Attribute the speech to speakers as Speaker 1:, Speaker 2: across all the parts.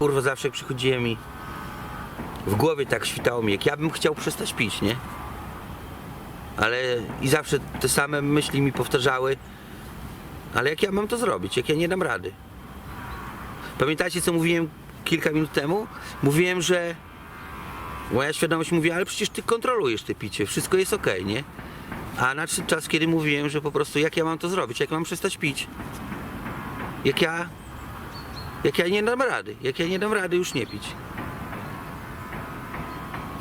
Speaker 1: Kurwa, zawsze jak przychodziłem i w głowie tak świtało mi, jak ja bym chciał przestać pić, nie? Ale i zawsze te same myśli mi powtarzały, ale jak ja mam to zrobić, jak ja nie dam rady? Pamiętacie, co mówiłem kilka minut temu? Mówiłem, że moja świadomość mówi, ale przecież ty kontrolujesz te picie, wszystko jest okej, nie? A nadszedł czas, kiedy mówiłem, że po prostu jak ja mam to zrobić, jak mam przestać pić? Jak ja, jak ja nie dam rady, jak ja nie dam rady już nie pić.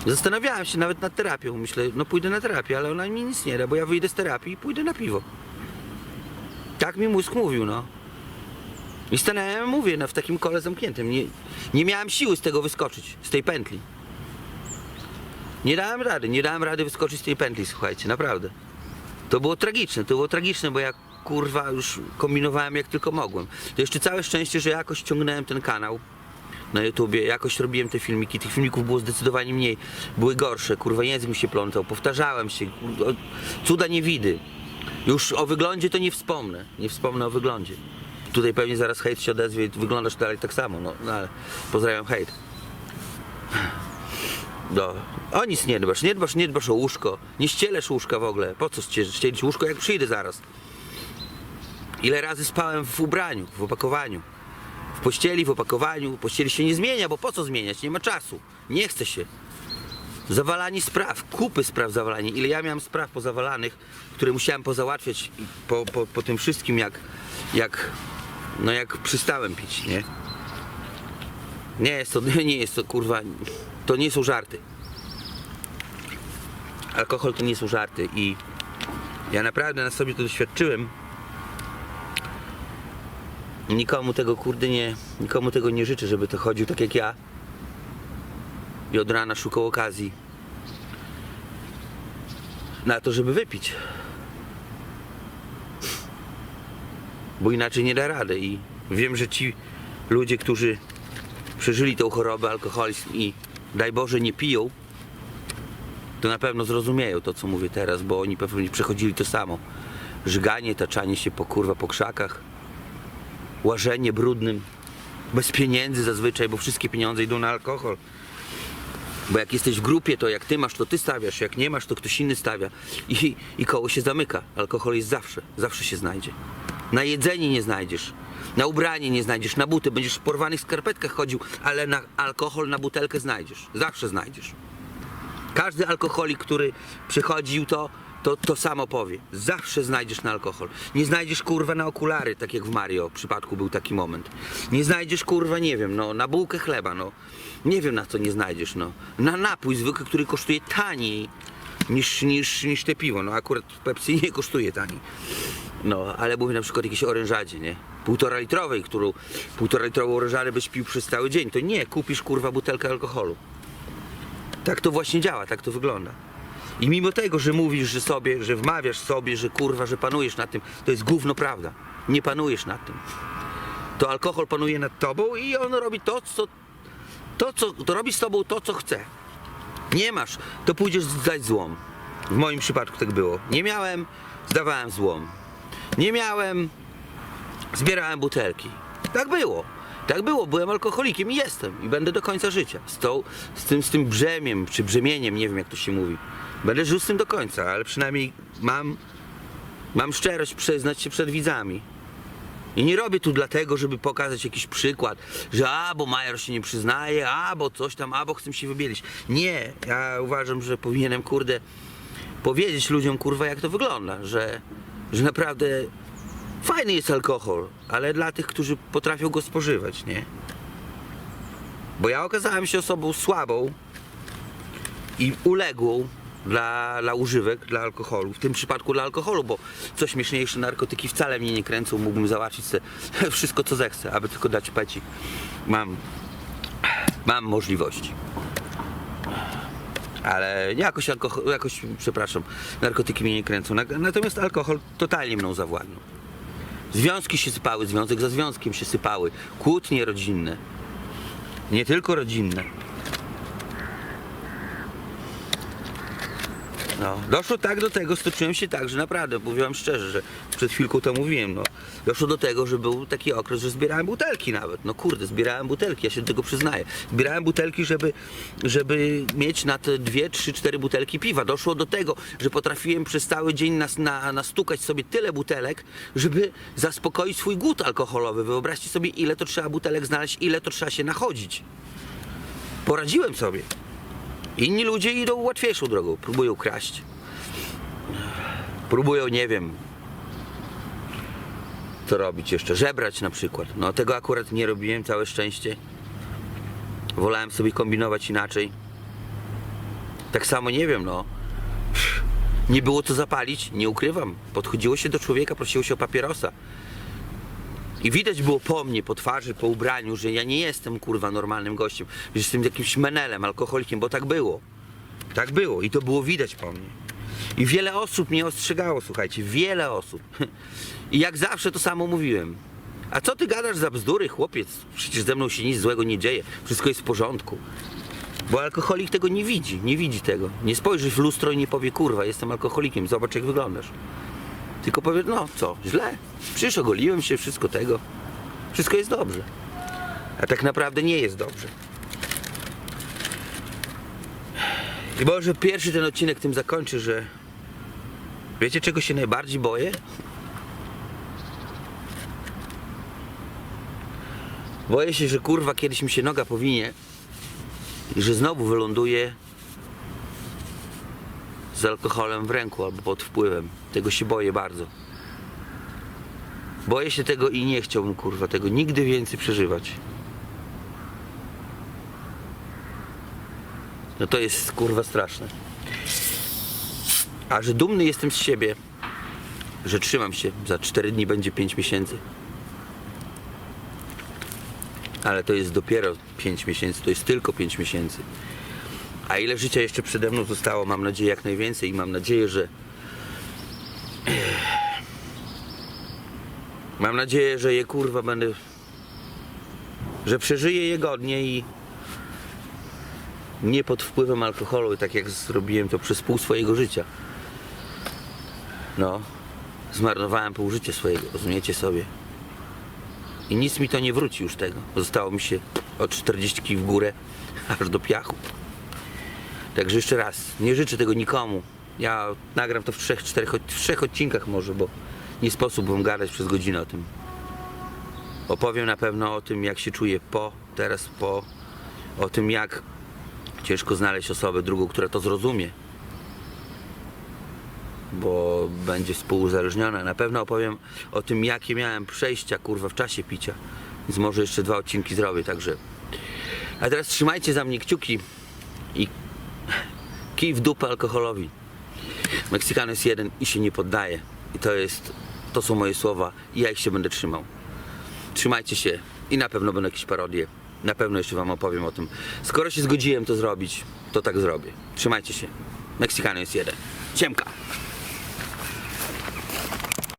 Speaker 1: Zastanawiałem się nawet nad terapią, myślę, no pójdę na terapię, ale ona mi nic nie da, bo ja wyjdę z terapii i pójdę na piwo. Tak mi mózg mówił, no. I stanąłem, mówię, no, w takim kole zamkniętym. Nie, nie miałem siły z tego wyskoczyć, z tej pętli. Nie dałem rady, nie dałem rady wyskoczyć z tej pętli, słuchajcie, naprawdę. To było tragiczne, to było tragiczne, bo ja kurwa już kombinowałem jak tylko mogłem. To jeszcze całe szczęście, że jakoś ciągnąłem ten kanał na YouTubie, jakoś robiłem te filmiki, tych filmików było zdecydowanie mniej, były gorsze, kurwa język mi się plątał, powtarzałem się, cuda nie widy. Już o wyglądzie to nie wspomnę, nie wspomnę o wyglądzie. Tutaj pewnie zaraz hejt się odezwie i wyglądasz dalej tak samo, no, no ale pozdrawiam hejt. No, o nic nie dbasz, nie dbasz, nie dbasz o łóżko, nie ścielesz łóżka w ogóle. Po co ście- ścielić łóżko, jak przyjdę zaraz? Ile razy spałem w ubraniu, w opakowaniu, w pościeli, w opakowaniu. Pościeli się nie zmienia, bo po co zmieniać? Nie ma czasu, nie chce się. Zawalanie spraw, kupy spraw zawalanie. Ile ja miałem spraw pozawalanych, które musiałem pozałatwiać po, po, po tym wszystkim, jak, jak, no jak przystałem pić, nie? Nie jest to, nie jest to kurwa, to nie są żarty. Alkohol to nie są żarty i ja naprawdę na sobie to doświadczyłem. Nikomu tego kurde nie, nikomu tego nie życzę, żeby to chodził tak jak ja. I od rana szukał okazji na to, żeby wypić. Bo inaczej nie da rady i wiem, że ci ludzie, którzy przeżyli tą chorobę, alkoholizm i daj Boże nie piją, to na pewno zrozumieją to, co mówię teraz, bo oni pewnie przechodzili to samo. Żyganie, taczanie się po kurwa po krzakach, łażenie brudnym, bez pieniędzy zazwyczaj, bo wszystkie pieniądze idą na alkohol. Bo jak jesteś w grupie, to jak ty masz, to ty stawiasz, jak nie masz, to ktoś inny stawia. I, i koło się zamyka. Alkohol jest zawsze, zawsze się znajdzie. Na jedzenie nie znajdziesz, na ubranie nie znajdziesz, na buty. Będziesz w porwanych skarpetkach chodził, ale na alkohol, na butelkę znajdziesz. Zawsze znajdziesz. Każdy alkoholik, który przychodził, to, to to samo powie. Zawsze znajdziesz na alkohol. Nie znajdziesz kurwa na okulary, tak jak w Mario w przypadku był taki moment. Nie znajdziesz kurwa, nie wiem, no na bułkę chleba, no. Nie wiem na co nie znajdziesz, no. Na napój zwykły, który kosztuje taniej niż, niż, niż te piwo. No akurat Pepsi nie kosztuje taniej. No, ale mówię na przykład jakieś orężadzie, nie? Półtora litrowej, którą półtora litrową orężadę byś pił przez cały dzień. To nie, kupisz kurwa butelkę alkoholu. Tak to właśnie działa, tak to wygląda. I mimo tego, że mówisz, że sobie, że wmawiasz sobie, że kurwa, że panujesz nad tym, to jest gówno prawda. Nie panujesz nad tym. To alkohol panuje nad tobą i on robi to, co. To, co to robi z tobą to, co chce. Nie masz, to pójdziesz zdać złom. W moim przypadku tak było. Nie miałem, zdawałem złom. Nie miałem, zbierałem butelki. Tak było. Tak było, byłem alkoholikiem i jestem. I będę do końca życia. Z, tą, z, tym, z tym brzemiem, czy brzemieniem, nie wiem jak to się mówi. Będę żył z tym do końca, ale przynajmniej mam, mam szczerość przyznać się przed widzami. I nie robię tu dlatego, żeby pokazać jakiś przykład, że a, bo Major się nie przyznaje, a, bo coś tam, a, bo chcę się wybielić. Nie, ja uważam, że powinienem, kurde, powiedzieć ludziom, kurwa, jak to wygląda, że, że naprawdę fajny jest alkohol, ale dla tych, którzy potrafią go spożywać, nie? Bo ja okazałem się osobą słabą i uległą dla, dla używek, dla alkoholu. W tym przypadku dla alkoholu, bo co śmieszniejsze, narkotyki wcale mnie nie kręcą. Mógłbym załatwić wszystko, co zechcę, aby tylko dać peci. Mam, mam możliwości. Ale jakoś alkohol, jakoś, przepraszam, narkotyki mnie nie kręcą. Na- Natomiast alkohol totalnie mną zawładnął. Związki się sypały, związek za związkiem się sypały. Kłótnie rodzinne. Nie tylko rodzinne. No, doszło tak do tego, stoczyłem się tak, że naprawdę, mówiłem szczerze, że przed chwilką to mówiłem, no. Doszło do tego, że był taki okres, że zbierałem butelki nawet. No kurde, zbierałem butelki, ja się do tego przyznaję. Zbierałem butelki, żeby, żeby mieć na te dwie, trzy, cztery butelki piwa. Doszło do tego, że potrafiłem przez cały dzień nas, na, nastukać sobie tyle butelek, żeby zaspokoić swój głód alkoholowy. Wyobraźcie sobie, ile to trzeba butelek znaleźć, ile to trzeba się nachodzić. Poradziłem sobie. Inni ludzie idą łatwiejszą drogą, próbują kraść. Próbują, nie wiem, co robić jeszcze, żebrać na przykład. No tego akurat nie robiłem, całe szczęście. Wolałem sobie kombinować inaczej. Tak samo nie wiem, no. Nie było co zapalić, nie ukrywam. Podchodziło się do człowieka, prosiło się o papierosa. I widać było po mnie, po twarzy, po ubraniu, że ja nie jestem kurwa normalnym gościem, że jestem jakimś menelem, alkoholikiem, bo tak było. Tak było i to było widać po mnie. I wiele osób mnie ostrzegało, słuchajcie, wiele osób. I jak zawsze to samo mówiłem. A co ty gadasz za bzdury, chłopiec? Przecież ze mną się nic złego nie dzieje, wszystko jest w porządku. Bo alkoholik tego nie widzi, nie widzi tego. Nie spojrzy w lustro i nie powie, kurwa, jestem alkoholikiem, zobacz jak wyglądasz. Tylko powie, no co, źle. Przecież ogoliłem się, wszystko tego. Wszystko jest dobrze. A tak naprawdę nie jest dobrze. I może pierwszy ten odcinek tym zakończy, że wiecie czego się najbardziej boję? Boję się, że kurwa kiedyś mi się noga powinie i że znowu wyląduję z alkoholem w ręku albo pod wpływem. Tego się boję bardzo. Boję się tego i nie chciałbym kurwa tego nigdy więcej przeżywać. No to jest kurwa straszne. A że dumny jestem z siebie, że trzymam się. Za 4 dni będzie 5 miesięcy. Ale to jest dopiero 5 miesięcy, to jest tylko 5 miesięcy. A ile życia jeszcze przede mną zostało, mam nadzieję jak najwięcej i mam nadzieję, że mam nadzieję, że je kurwa będę że przeżyję je godnie i nie pod wpływem alkoholu, tak jak zrobiłem to przez pół swojego życia. No, zmarnowałem pół życia swojego, rozumiecie sobie. I nic mi to nie wróci już tego. Zostało mi się od 40 w górę, aż do piachu. Także jeszcze raz, nie życzę tego nikomu. Ja nagram to w trzech, czterech, w trzech odcinkach może, bo nie sposób wam gadać przez godzinę o tym. Opowiem na pewno o tym, jak się czuję po, teraz po, o tym, jak ciężko znaleźć osobę drugą, która to zrozumie, bo będzie współuzależniona. Na pewno opowiem o tym, jakie miałem przejścia, kurwa, w czasie picia. Więc może jeszcze dwa odcinki zrobię, także. A teraz trzymajcie za mnie kciuki i kij w dupę alkoholowi. Meksykan jest jeden i się nie poddaje. I to jest, to są moje słowa i ja ich się będę trzymał. Trzymajcie się i na pewno będą jakieś parodie. Na pewno jeszcze wam opowiem o tym. Skoro się zgodziłem to zrobić, to tak zrobię. Trzymajcie się. Meksykan jest jeden. Ciemka.